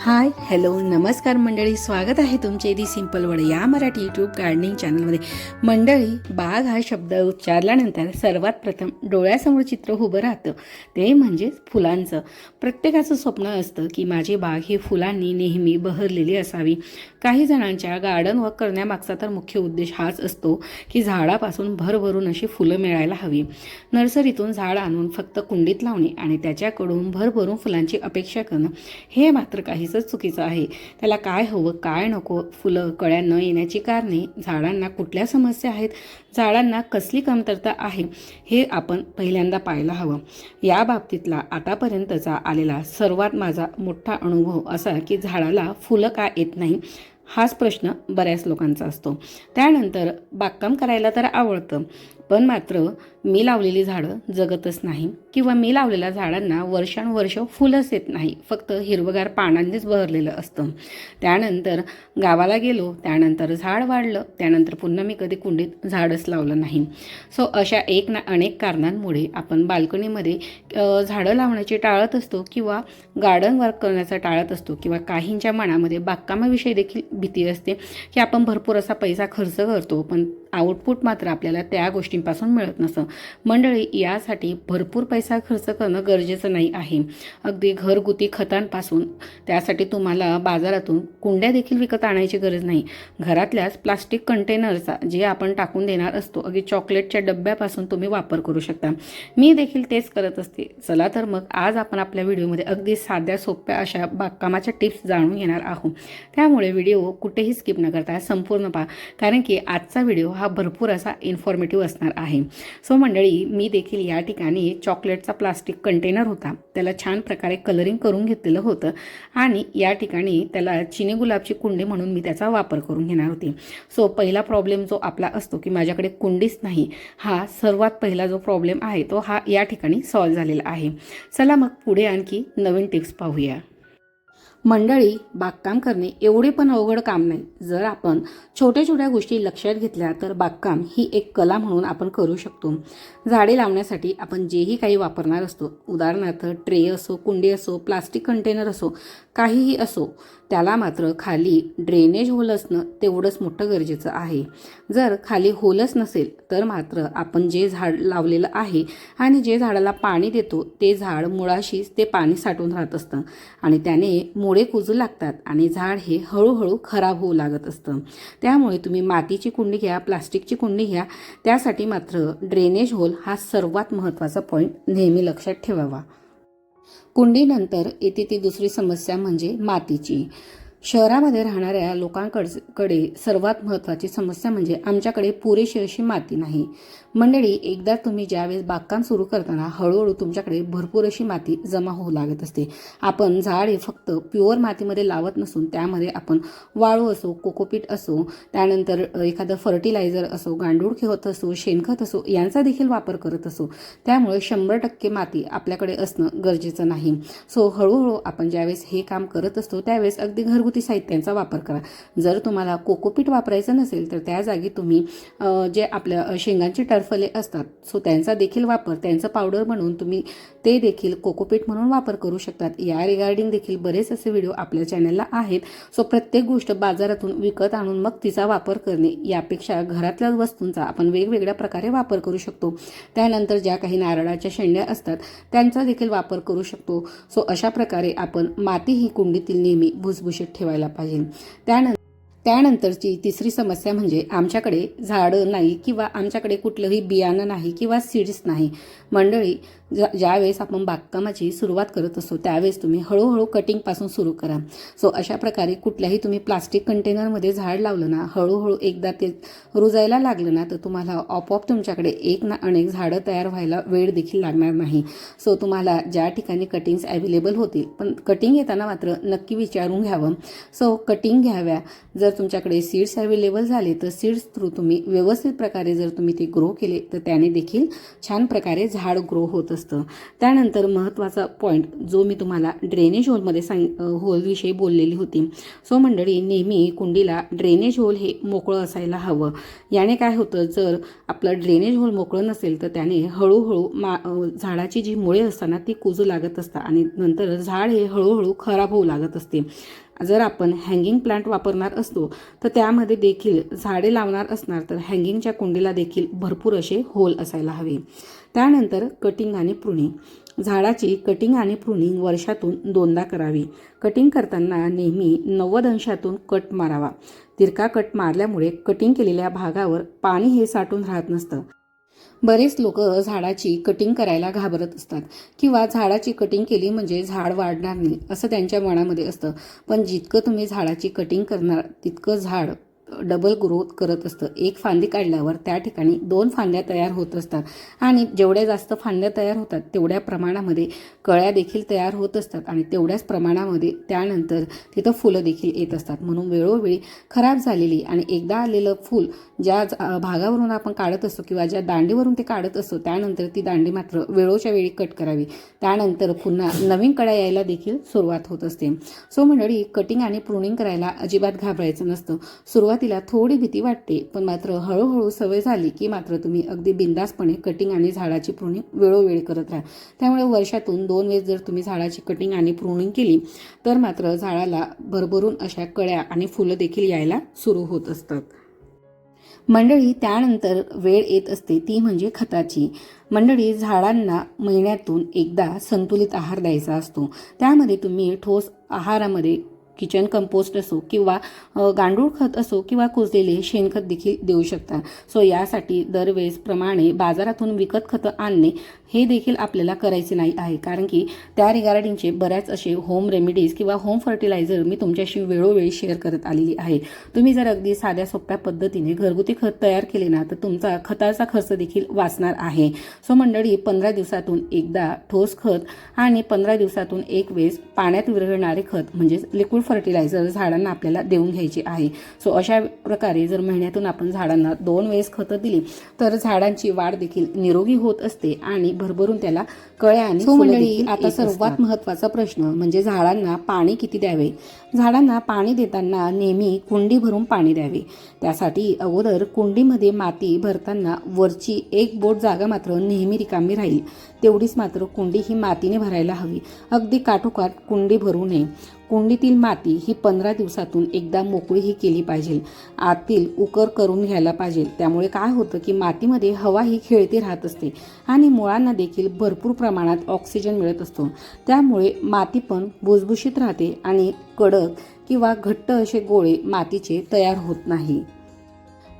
Hi hello नमस्कार मंडळी. स्वागत आहे तुमचे दी सिंपल वर्ड या मराठी यूट्यूब गार्डनिंग चॅनलमध्ये मंडळी बाग हा शब्द उच्चारल्यानंतर सर्वात प्रथम डोळ्यासमोर चित्र उभं राहतं. ते म्हणजे फुलांचं. प्रत्येकाचं स्वप्न असतं की माझी बाग ही फुलांनी नेहमी बहरलेली असावी. काही जणांच्या गार्डन वर्क करण्यामागचा तर मुख्य उद्देश हाच असतो की झाडापासून भरभरून अशी फुलं मिळायला हवी. नर्सरीतून झाड आणून फक्त कुंडीत लावणे आणि त्याच्याकडून भरभरून फुलांची अपेक्षा करणं हे मात्र काही काहीच चुकीचं आहे. त्याला काय हवं काय नको फुलं कळ्या न येण्याची कारणे झाडांना कुठल्या समस्या आहेत झाडांना कसली कमतरता आहे हे आपण पहिल्यांदा पाहायला हवं. या बाबतीतला आतापर्यंतचा आलेला सर्वात माझा मोठा अनुभव असा की झाडाला फुलं का येत नाही हाच प्रश्न बऱ्याच लोकांचा असतो. त्यानंतर बागकाम करायला तर आवडतं पण मात्र मी लावलेली झाडं जगतच नाही किंवा मी लावलेल्या झाडांना वर्षानुवर्ष फुलंच येत नाही. फक्त हिरवगार पानांनीच बहरलेलं असतं. त्यानंतर गावाला गेलो त्यानंतर झाड वाढलं त्यानंतर पुन्हा मी कधी कुंडीत झाडच लावलं नाही. सो अशा एक ना अनेक कारणांमुळे आपण बाल्कनीमध्ये झाडं लावण्याची टाळत असतो किंवा गार्डन वर्क करण्याचा टाळत असतो किंवा काहींच्या मनामध्ये बागकामाविषयी देखील भीती असते की आपण भरपूर असा पैसा खर्च करतो पण आउटपुट मात्र आपल्याला त्या गोष्टींपासून मिळत नसतं. मंडळी यासाठी भरपूर पैसा खर्च करणं गरजेचं नाही आहे. अगदी घरगुती खतांपासून त्यासाठी तुम्हाला बाजारातून कुंड्या देखील विकत आणायची गरज नाही. घरातल्याच प्लास्टिक कंटेनरचा जे आपण टाकून देणार असतो अगदी चॉकलेटच्या डब्यापासून तुम्ही वापर करू शकता. मी देखील तेच करत असते. चला तर मग आज आपण आपल्या व्हिडिओमध्ये अगदी साध्या सोप्या अशा बागकामाच्या टिप्स जाणून घेणार आहोत. त्यामुळे व्हिडिओ कुठेही स्किप न करता संपूर्ण पहा. कारण की आजचा व्हिडिओ हा हा भरपूर असा इन्फॉर्मेटिव्ह असणार आहे. सो मंडळी मी देखील या ठिकाणी चॉकलेटचा प्लास्टिक कंटेनर होता. त्याला छान प्रकारे कलरिंग करून घेतलेलं होतं आणि या ठिकाणी त्याला चिनी गुलाबची कुंडी म्हणून मी त्याचा वापर करून घेणार होते. सो पहिला प्रॉब्लेम जो आपला असतो की माझ्याकडे कुंडीच नाही हा सर्वात पहिला जो प्रॉब्लेम आहे तो हा या ठिकाणी सॉल्व्ह झालेला आहे. चला मग पुढे आणखी नवीन टिप्स पाहूया. मंडळी बागकाम करणे एवढे पण अवघड काम नाही. जर आपण छोट्या छोट्या गोष्टी लक्षात घेतल्या तर बागकाम ही एक कला म्हणून आपण करू शकतो. झाडे लावण्यासाठी आपण जेही काही वापरणार असतो उदाहरणार्थ ट्रे असो कुंडी असो प्लास्टिक कंटेनर असो काहीही असो त्याला मात्र खाली ड्रेनेज होल असणं तेवढंच मोठं गरजेचं आहे. जर खाली होलच नसेल तर मात्र आपण जे झाड लावलेलं आहे आणि जे झाडाला पाणी देतो ते झाड मुळाशीच ते पाणी साठून राहत असतं आणि त्याने मुळ कुजू लागतात आणि झाड हे हळूहळू खराब होऊ लागत असतं. त्यामुळे तुम्ही मातीची कुंडी घ्या प्लास्टिकची कुंडी घ्या. त्यासाठी मात्र ड्रेनेज होल हा सर्वात महत्त्वाचा पॉईंट नेहमी लक्षात ठेवावा. कुंडीनंतर येते ती दुसरी समस्या म्हणजे मातीची. शहरामध्ये राहणाऱ्या लोकांकडे सर्वात महत्त्वाची समस्या म्हणजे आमच्याकडे पुरेशी अशी माती नाही. मंडळी एकदा तुम्ही ज्यावेळेस बागकाम सुरू करताना हळूहळू तुमच्याकडे भरपूर अशी माती जमा होऊ लागत असते. आपण झाड हे फक्त प्युअर मातीमध्ये लावत नसून त्यामध्ये आपण वाळू असो कोकोपीट असो त्यानंतर एखादं फर्टिलायझर असो गांडूळ खत असो शेणखत असो यांचा देखील वापर करत असो. त्यामुळे शंभर टक्के माती आपल्याकडे असणं गरजेचं नाही. सो हळूहळू आपण ज्यावेळेस हे काम करत असतो त्यावेळेस अगदी घरगुती साहित्यांचा वापर करा. जर तुम्हाला कोकोपीट वापरायचं नसेल तर त्या जागी तुम्ही जे आपल्या शेंगांची टर टरफले असतात. सो त्यांचा देखील वापर त्यांचं पावडर म्हणून तुम्ही ते देखील कोकोपीट म्हणून वापर करू शकतात. या रिगार्डिंग देखील बरेच असे व्हिडिओ आपल्या चॅनलला आहेत. सो प्रत्येक गोष्ट बाजारातून विकत आणून मग तिचा वापर करणे यापेक्षा घरातल्या वस्तूंचा आपण वेगवेगळ्या प्रकारे वापर करू शकतो. त्यानंतर ज्या काही नारळाच्या शेंड्या असतात त्यांचा देखील वापर करू शकतो. सो अशा प्रकारे आपण माती ही कुंडीतील नेहमी भुसभुशीत ठेवायला पाहिजे. त्यानंतर त्यानंतरची तिसरी समस्या म्हणजे आमच्याकडे झाडं नाही किंवा आमच्याकडे कुठलंही बियाणं नाही किंवा सीड्स नाही. मंडळी ज्या ज्यावेळेस आपण बागकामाची सुरुवात करत असतो त्यावेळेस तुम्ही हळूहळू कटिंगपासून सुरू करा. सो अशा प्रकारे कुठल्याही तुम्ही प्लास्टिक कंटेनरमध्ये झाड लावलं ना हळूहळू एकदा ते रुजायला लागलं ना तर तुम्हाला आपोआप तुमच्याकडे एक ना अनेक झाडं तयार व्हायला वेळ देखील लागणार नाही. सो तुम्हाला ज्या ठिकाणी कटिंग्स अवेलेबल होतील पण कटिंग येताना मात्र नक्की विचारून घ्यावं. सो कटिंग घ्याव्या. जर तुमच्याकडे सीड्स अवेलेबल झाले तर सीड्स थ्रू तुम्ही व्यवस्थित प्रकारे जर तुम्ही ते ग्रो केले तर त्याने देखील छान प्रकारे झाड ग्रो होत असतं. त्यानंतर महत्त्वाचा पॉईंट जो मी तुम्हाला ड्रेनेज होलमध्ये सांग होलविषयी बोललेली होती सो मंडळी नेहमी कुंडीला ड्रेनेज होल हे मोकळं असायला हवं. याने काय होतं जर आपलं ड्रेनेज होल मोकळं नसेल तर त्याने हळूहळू मा झाडाची जी मुळे असताना ती कुजू लागत असतात आणि नंतर झाड हे हळूहळू खराब होऊ लागत असते. जर आपण हँगिंग प्लांट वापरणार असतो तर त्यामध्ये देखील झाडे लावणार असणार तर हँगिंगच्या कुंडीला देखील भरपूर असे होल असायला हवे. त्यानंतर कटिंग आणि प्रुनिंग झाडाची कटिंग आणि प्रुनिंग वर्षातून दोनदा करावी. कटिंग करताना नेहमी नव्वद अंशातून कट मारावा. तिरका कट मारल्यामुळे कटिंग केलेल्या भागावर पाणी हे साठून राहत नसतं. बरेच लोक झाडाची कटिंग करायला घाबरत असतात किंवा झाडाची कटिंग केली म्हणजे झाड वाढणार नाही असं त्यांच्या मनामध्ये असतं. पण जितकं तुम्ही झाडाची कटिंग करणार तितकं झाड डबल ग्रोथ करत असतं. एक फांदी काढल्यावर त्या ठिकाणी दोन फांद्या तयार होत असतात. आणि जेवढ्या जास्त फांद्या तयार होतात तेवढ्या प्रमाणामध्ये कळ्या देखील तयार होत असतात. आणि तेवढ्याच प्रमाणामध्ये त्यानंतर तिथं फुलं देखील येत असतात. म्हणून वेळोवेळी खराब झालेली आणि एकदा आलेलं फूल ज्या भागावरून आपण काढत असतो किंवा ज्या दांडीवरून ते काढत असतो त्यानंतर ती दांडी मात्र वेळोच्या वेळी कट करावी. त्यानंतर पुन्हा नवीन कळ्या यायला देखील सुरुवात होत असते. सो मंडळी कटिंग आणि प्रुनिंग करायला अजिबात घाबरायचं नसतं. सुरुवातीला थोडी भीती वाटते पण मात्र हळूहळू सवय झाली की मात्र तुम्ही अगदी बिंदासपणे कटिंग आणि झाडाची प्रुनिंग वेळोवेळी करत राहा. त्यामुळे वर्षातून दोन वेळेस जर तुम्ही झाडाची कटिंग आणि प्रुनिंग केली तर मात्र झाडाला भरभरून अशा कळ्या आणि फुलं देखील यायला सुरू होत असतात. मंडळी त्यानंतर वेळ येत असते ती म्हणजे खताची. मंडळी झाडांना महिन्यातून एकदा संतुलित आहार द्यायचा असतो. त्यामध्ये तुम्ही ठोस आहारामध्ये किचन कंपोस्ट असो किंवा गांडूळ खत असो किंवा कुजलेले शेणखत देखील देऊ शकता. सो यासाठी दरवेळेसप्रमाणे बाजारातून विकत खतं आणणे हे देखील आपल्याला करायचे नाही आहे. कारण की त्या रिगार्डिंगचे बऱ्याच असे होम रेमेडीज किंवा होम फर्टिलायझर मी तुमच्याशी वेळोवेळी शेअर करत आलेली आहे. तुम्ही जर अगदी साध्या सोप्या पद्धतीने घरगुती खत तयार केले ना तर तुमचा खताचा खर्च देखील वाचणार आहे. सो मंडळी पंधरा दिवसातून एकदा ठोस खत आणि पंधरा दिवसातून एक वेळेस पाण्यात विरघळणारे खत म्हणजेच लिक्विड फर्टिलायझर झाडांना आपल्याला देऊन घ्यायचे आहे. सो अशा प्रकारे जर महिन्यातून आपण झाडांना दोन वेळेस खतं दिली तर झाडांची वाढ देखील निरोगी होत असते आणि भरभरून त्याला कळ्या आणि मंडळी, आता सर्वात असतात. महत्त्वाचा प्रश्न म्हणजे झाडांना पाणी किती द्यावे? झाडांना पाणी देताना नेहमी कुंडी भरून पाणी द्यावे. त्यासाठी अगोदर कुंडीमध्ये माती भरताना वरची एक बोट जागा मात्र नेहमी रिकामी राहील. तेवढीच मात्र कुंडी ही मातीने भरायला हवी. अगदी काठोकाठ कुंडी भरू नये. कुंडीतील माती ही पंधरा दिवसातून एकदा मोकळी ही केली पाहिजे. आतील उकर करून घ्यायला पाहिजे. त्यामुळे काय होतं की मातीमध्ये हवा ही खेळती राहत असते आणि मुळांना देखील भरपूर प्रमाणात ऑक्सिजन मिळत असतो. त्यामुळे माती पण भुसभुशीत राहते आणि कडक किंवा घट्ट असे गोळे मातीचे तयार होत नाही.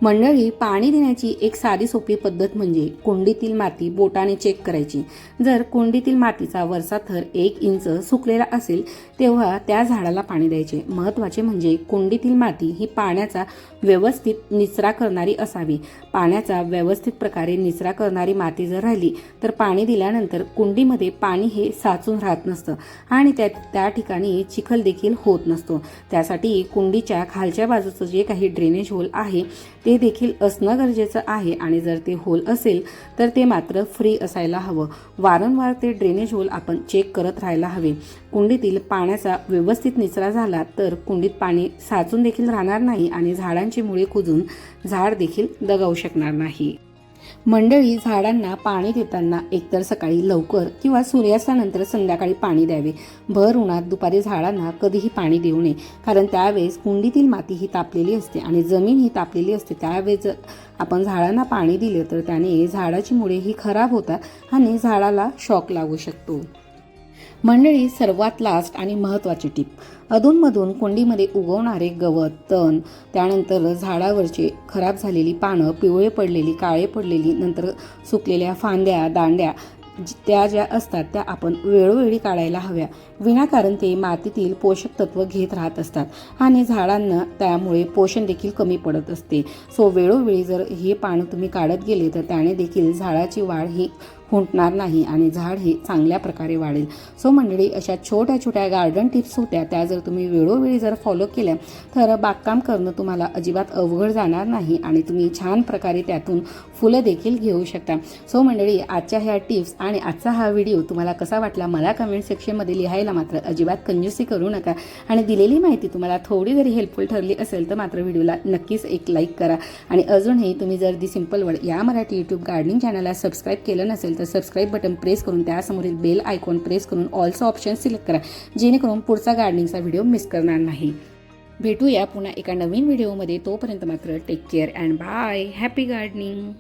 मंडळी पाणी देण्याची एक साधी सोपी पद्धत म्हणजे कुंडीतील माती बोटाने चेक करायची. जर कुंडीतील मातीचा वरचा थर एक इंच सुकलेला असेल तेव्हा त्या झाडाला पाणी द्यायचे. महत्त्वाचे म्हणजे कुंडीतील माती ही पाण्याचा व्यवस्थित निचरा करणारी असावी. पाण्याचा व्यवस्थित प्रकारे निचरा करणारी माती जर राहिली तर पाणी दिल्यानंतर कुंडीमध्ये पाणी हे साचून राहत नसतं आणि त्या त्या ठिकाणी चिखल देखील होत नसतो. त्यासाठी कुंडीच्या खालच्या बाजूचं जे काही ड्रेनेज होल आहे ते देखील असणं गरजेचं आहे आणि जर ते होल असेल तर ते मात्र फ्री असायला हवं. वारंवार ते ड्रेनेज होल आपण चेक करत राहायला हवे. कुंडीतील पाण्याचा व्यवस्थित निचरा झाला तर कुंडीत पाणी साचून देखील राहणार नाही आणि झाडांची मुळे कुजून झाड देखील दगावू शकणार नाही. मंडळी झाडांना पाणी देताना एकतर सकाळी लवकर किंवा सूर्यास्तानंतर संध्याकाळी पाणी द्यावे. भर उन्हात दुपारी झाडांना कधीही पाणी देऊ नये कारण त्यावेळेस कुंडीतील माती ही तापलेली असते आणि जमीन ही तापलेली असते. त्यावेळेस जर आपण झाडांना पाणी दिले तर त्याने झाडाची मुळे ही खराब होतात आणि झाडाला शॉक लागू शकतो. मंडळी सर्वात लास्ट आणि महत्त्वाची टीप अधूनमधून कुंडीमध्ये उगवणारे गवत तण त्यानंतर झाडावरचे खराब झालेली पानं पिवळे पडलेली काळे पडलेली नंतर सुकलेल्या फांद्या दांड्या ज- त्या ज्या असतात त्या आपण वेळोवेळी काढायला हव्या. विनाकारण ते मातीतील पोषक तत्व घेत राहत असतात आणि झाडांना त्यामुळे पोषण देखील कमी पडत असते. सो वेळोवेळी जर हे पानं तुम्ही काढत गेले तर त्याने देखील झाडाची वाढ ही खुंटणार नाही आणि झाड हे चांगल्या प्रकारे वाढेल. सो मंडळी अशा छोट्या छोट्या गार्डन टिप्स होत्या त्या जर तुम्ही वेळोवेळी जर फॉलो केल्या तर बागकाम करणं तुम्हाला अजिबात अवघड जाणार नाही आणि तुम्ही छान प्रकारे त्यातून फुलं देखील घेऊ शकता. सो मंडळी आजच्या ह्या टिप्स आणि आजचा हा व्हिडिओ तुम्हाला कसा वाटला मला कमेंट सेक्शनमध्ये लिहायला मात्र अजिबात कंजूसी करू नका. आणि दिलेली माहिती तुम्हाला थोडी जरी हेल्पफुल ठरली असेल तर मात्र व्हिडिओला नक्कीच एक लाईक करा. आणि अजूनही तुम्ही जर दी सिंपल वर्ड या मराठी यूट्यूब गार्डनिंग चॅनलला सबस्क्राईब केलं नसेल नसेल तर सबस्क्राईब बटन प्रेस करून त्यासमोरील बेल आयकॉन प्रेस करून ऑलचं ऑप्शन सिलेक्ट करा जेणेकरून पुढचा गार्डनिंगचा व्हिडिओ मिस करणार नाही. भेटूया पुन्हा एका नवीन व्हिडिओमध्ये तोपर्यंत मात्र take care and bye happy gardening